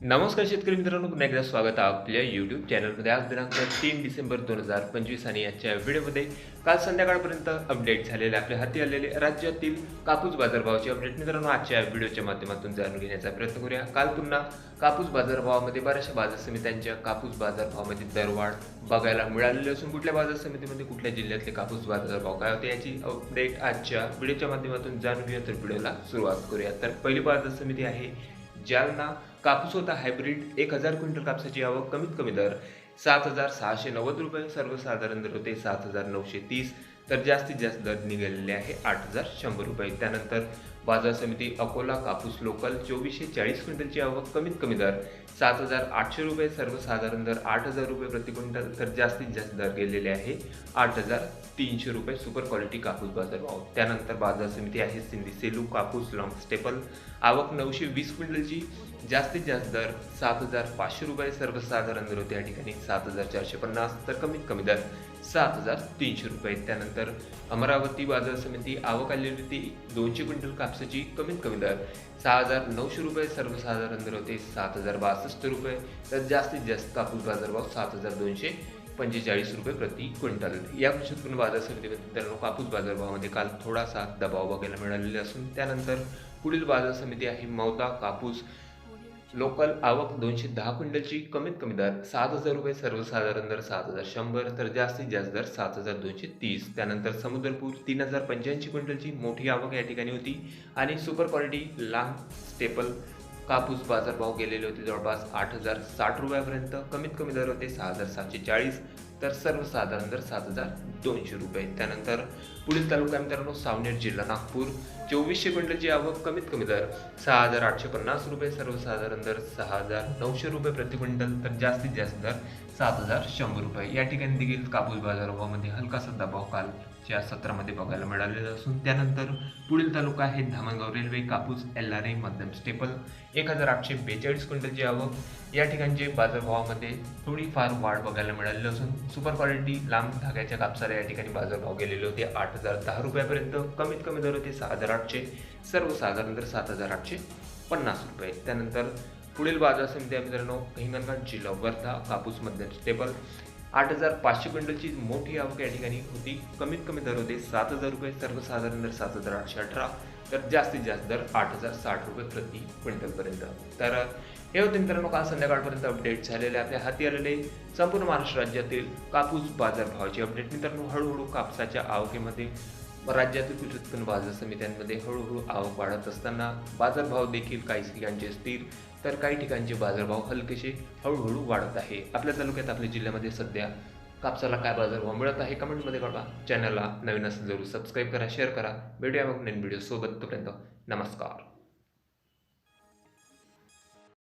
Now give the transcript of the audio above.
नमस्कार शेतकरी मित्रांनो पुन्हा एकदा स्वागत आहे आपल्या यूट्यूब चॅनलमध्ये आज दिनांक तीन डिसेंबर दोन हजार पंचवीस आणि आजच्या व्हिडिओमध्ये काल संध्याकाळपर्यंत अपडेट झालेले आपल्या हाती आलेले राज्यातील कापूस बाजारभावाचे अपडेट मित्रांनो आजच्या व्हिडिओच्या माध्यमातून जाणून घेण्याचा प्रयत्न करूया. काल पुन्हा कापूस बाजारभावामध्ये बऱ्याचशा बाजार समित्यांच्या कापूस बाजारभावामध्ये दरवाढ बघायला मिळालेली असून कुठल्या बाजार समितीमध्ये कुठल्या जिल्ह्यातले कापूस बाजारभाव काय होते याची अपडेट आजच्या व्हिडिओच्या माध्यमातून जाणून घेऊया. तर व्हिडिओला सुरुवात करूया. तर पहिली बाजार समिती आहे जालना कापूस होता हायब्रिड एक हजार क्विंटल कापसाची आवक कमीत कमी दर सात हजार सहाशे नव्वद रुपये. सर्वसाधारण दर होते सात हजार नऊशे तीस. तर जास्तीत जास्त दर निघालेले आहे आठ हजार शंभर रुपये. त्यानंतर बाजार समिती अकोला कापूस लोकल चोवीसशे चाळीस क्विंटलची आवक कमीत कमी दर सात हजार आठशे रुपये. सर्वसाधारण दर आठ हजार रुपये प्रति क्विंटल तर जास्तीत जास्त दर गेलेले आहे आठ हजार तीनशे रुपये सुपर क्वालिटी कापूस बाजार भाव. त्यानंतर बाजार समिती आहे सिंधी सेलू कापूस लॉंग स्टेपल. आवक नऊशे वीस क्विंटलची जास्तीत जास्त दर सात हजार पाचशे रुपये. सर्वसाधारण दर होते या ठिकाणी सात हजार चारशे पन्नास तर कमीत कमी दर सात हजार तीनशे रुपये. त्यानंतर अमरावती बाजार समिती आवक आलेली होती. दोनशे क्विंटल कापसाची कमीत कमी दर सहा हजार नऊशे रुपये सर्वसाधारण दर होते सात हजार बासष्ट रुपये. तर जास्तीत जास्त कापूस बाजारभाव सात हजार दोनशे पंचेचाळीस रुपये प्रति क्विंटल. या कृषी उत्पन्न बाजार समितीमध्ये मित्रांनो कापूस बाजारभावामध्ये काल थोडासा दबाव बघायला मिळालेला असून त्यानंतर पुढील बाजार समिती आहे मौदा कापूस. लोकल आवक दोनशे दहा क्विंटलची कमीत कमी दर सात हजार रुपये सर्वसाधारण दर सात हजार शंभर तर जास्तीत जास्त दर सात हजार दोनशे तीस. त्यानंतर समुद्रपूर तीन हजार पंच्याऐंशी क्विंटलची मोठी आवक या ठिकाणी होती. आणि सुपर क्वालिटी लांब स्टेपल कापूस बाजारभाव गेलेले होते जवळपास आठ हजार साठ रुपयापर्यंत. कमीत कमी दर होते सहा हजार सातशे चाळीस. तर सर्वसाधारण दर सात हजार दोनशे रुपये. त्यानंतर पुढील तालुका मित्रांनो सावनेर जिल्हा नागपूर. चोवीसशे क्विंटलची आवक कमीत कमी दर सहा हजार आठशे पन्नास रुपये सर्वसाधारण दर सहा हजार नऊशे रुपये प्रति क्विंटल तर जास्तीत जास्त दर सात हजार शंभर रुपये. या ठिकाणी देखील कापूस बाजारभावामध्ये हलकासा दबाव या सत्रामध्ये बघायला मिळालेलं असून त्यानंतर पुढील तालुका आहे धामणगाव रेल्वे कापूस एल आर ए मध्यम स्टेपल. एक हजार आठशे बेचाळीस क्विंटलची आवक या ठिकाणचे बाजारभावामध्ये थोडीफार वाढ बघायला मिळालेली असून सुपर क्वालिटी लांब धाग्याच्या कापसाला या ठिकाणी बाजारभाव गेलेले होते. आठ हजार दहा रुपयापर्यंत कमीत कमी दर होते सहा हजार आठशे सर्वसाधारण दर सात हजार आठशे पन्नास रुपये. त्यानंतर पुढील बाजार समिती मित्रांनो हिंगणघाट जिल्हा वर्धा कापूस मध्यम स्टेबल आठ हजार पाचशे क्विंटलची मोठी आवक या ठिकाणी होती. कमीत कमी दर होते सात हजार रुपये सर्वसाधारण दर सात हजार आठशे अठरा तर जास्तीत जास्त दर आठ हजार साठ रुपये प्रति क्विंटलपर्यंत. तर हे होते मित्रांनो काल संध्याकाळपर्यंत अपडेट झालेले आपल्या हाती आलेले संपूर्ण महाराष्ट्र राज्यातील कापूस बाजारभावाचे अपडेट मित्रांनो हळूहळू कापसाच्या आवकेमध्ये राज्यातील कृषी उत्पन्न बाजार समित्यांमध्ये हळूहळू आवक वाढत असताना बाजारभाव देखील काही ठिकाणचे स्थिर तर काही ठिकाणचे बाजारभाव हलकेसे हळूहळू वाढत आहे. आपल्या तालुक्यात आपल्या जिल्ह्यामध्ये सध्या कापसाला काय बाजारभाव मिळत आहे कमेंटमध्ये कळवा. चॅनलला नवीन असेल जरूर सबस्क्राईब करा शेअर करा. भेटूया मग नवीन व्हिडिओ सोबत. तोपर्यंत नमस्कार.